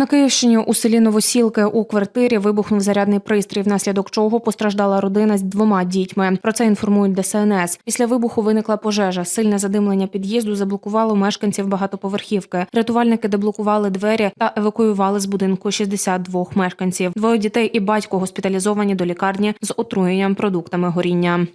На Київщині у селі Новосілки у квартирі вибухнув зарядний пристрій, внаслідок чого постраждала родина з двома дітьми. Про це інформують ДСНС. Після вибуху виникла пожежа. Сильне задимлення під'їзду заблокувало мешканців багатоповерхівки. Рятувальники деблокували двері та евакуювали з будинку 62 мешканців. Двоє дітей і батько госпіталізовані до лікарні з отруєнням продуктами горіння.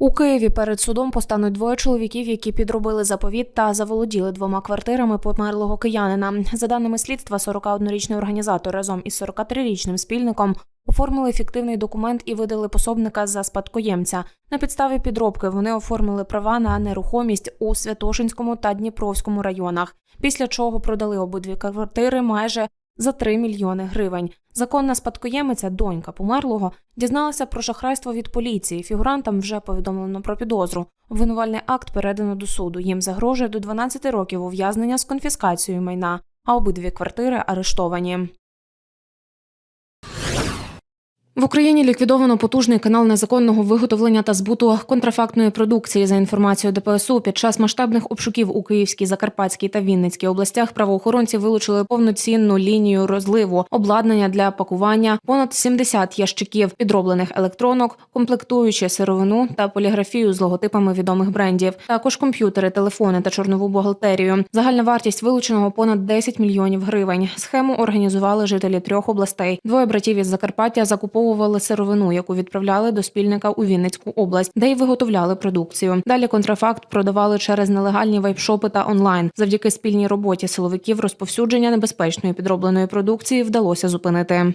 У Києві перед судом постануть двоє чоловіків, які підробили заповіт та заволоділи двома квартирами померлого киянина. За даними слідства, 41-річний організатор разом із 43-річним спільником оформили фіктивний документ і видали пособника за спадкоємця. На підставі підробки вони оформили права на нерухомість у Святошинському та Дніпровському районах, після чого продали обидві квартири майже за 3 мільйони гривень. Законна спадкоємиця, донька померлого, дізналася про шахрайство від поліції. Фігурантам вже повідомлено про підозру. Обвинувальний акт передано до суду. Їм загрожує до 12 років ув'язнення з конфіскацією майна, а обидві квартири арештовані. В Україні ліквідовано потужний канал незаконного виготовлення та збуту контрафактної продукції. За інформацією ДПСУ, під час масштабних обшуків у Київській, Закарпатській та Вінницькій областях правоохоронці вилучили повноцінну лінію розливу, обладнання для пакування, понад 70 ящиків підроблених електронок, комплектуючи сировину та поліграфію з логотипами відомих брендів. Також комп'ютери, телефони та чорнову бухгалтерію. Загальна вартість вилученого понад 10 мільйонів гривень. Схему організували жителі трьох областей. Двоє братів із Закарпаття закуповували сировину, яку відправляли до спільника у Вінницьку область, де й виготовляли продукцію. Далі контрафакт продавали через нелегальні вайпшопи та онлайн. Завдяки спільній роботі силовиків розповсюдження небезпечної підробленої продукції вдалося зупинити.